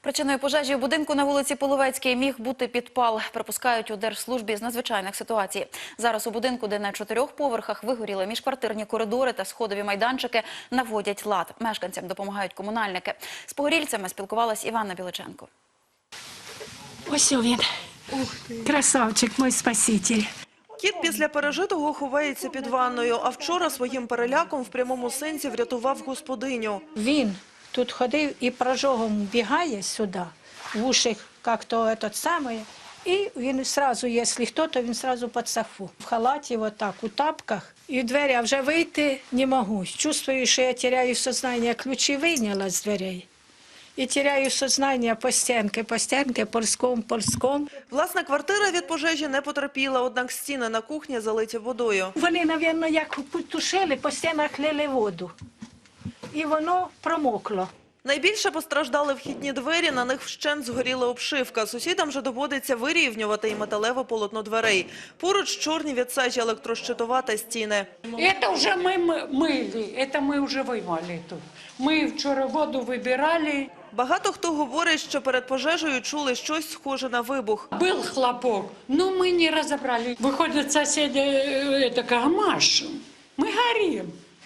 Причиною пожежі у будинку на вулиці Половецькій міг бути підпал, припускають у Держслужбі з надзвичайних ситуацій. Зараз у будинку, де на чотирьох поверхах вигоріли міжквартирні коридори та сходові майданчики, наводять лад. Мешканцям допомагають комунальники. З погорільцями спілкувалась Іванна Біличенко. Ось він. Красавчик, мой спаситель. Кіт після пережитого ховається під ванною, а вчора своїм переляком в прямому сенсі врятував господиню. Він тут ходив і прожогом бігає сюди, в уші як-то этот самий. І він сразу, якщо хто, то він сразу під сафу. В халаті, вот так, у тапках. І в двері, а вже вийти не можу. Чувствую, що я теряю сознання. Ключі вийняла з дверей. І теряю сознання по стінки, по стінки, ползком, ползком. Власна квартира від пожежі не потерпіла, однак стіни на кухні залиті водою. Вони, мабуть, як потушили, по стінах лили воду І воно промокло. Найбільше постраждали вхідні двері, на них вщент згоріла обшивка. Сусідам же доводиться вирівнювати і металеве полотно дверей. Поруч чорні від сажі електрощитова та стіни. Это уже мы м- мыли, это мы уже вымыли тут. Мы вчера воду выбирали, Багато хто говорить, що перед пожежею чули щось схоже на вибух. был хлопок, но мы не разобрали. Выходят соседи, э, это Гамаш, мы горим.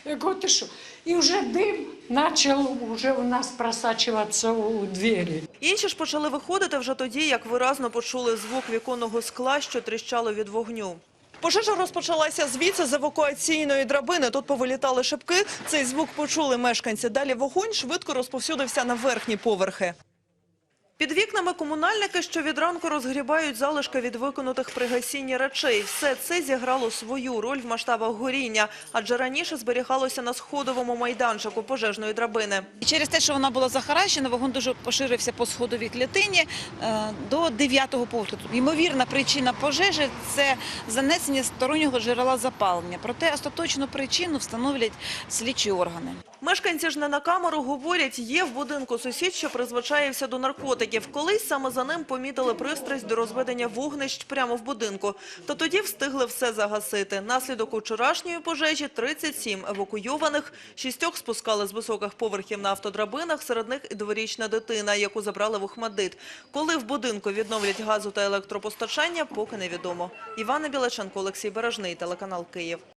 Я говорю, ты что? И уже дым начал уже у нас просачиваться у двери. Інші ж почали виходити вже тоді, як виразно почули звук віконного скла, що тріщало від вогню. Пожежа розпочалася звідси з евакуаційної драбини. Тут повилітали шибки. Цей звук почули мешканці. Далі вогонь швидко розповсюдився на верхні поверхи. Під вікнами комунальники, що від ранку розгрібають залишки від виконутих при гасінні речей. Все це зіграло свою роль в масштабах горіння, адже раніше зберігалося на сходовому майданчику пожежної драбини. І Через те, що вона була захаращена, вогонь дуже поширився по сходовій клітині е, до 9-го поверху. Ймовірна причина пожежі – це занесення стороннього джерела запалення. Проте остаточну причину встановлять слідчі органи. Мешканці ж не на камеру говорять, є в будинку сусід, що призвичаєвся до наркотиків. Колись саме за ним помітили пристрасть до розведення вогнищ прямо в будинку. То тоді встигли все загасити. Наслідок вчорашньої пожежі – 37 евакуйованих. Шістьох спускали з високих поверхів на автодрабинах, серед них і дворічна дитина, яку забрали в Ухмадит. Коли в будинку відновлять газу та електропостачання, поки невідомо. Івана Білаченко, Олексій Бережний, телеканал «Київ».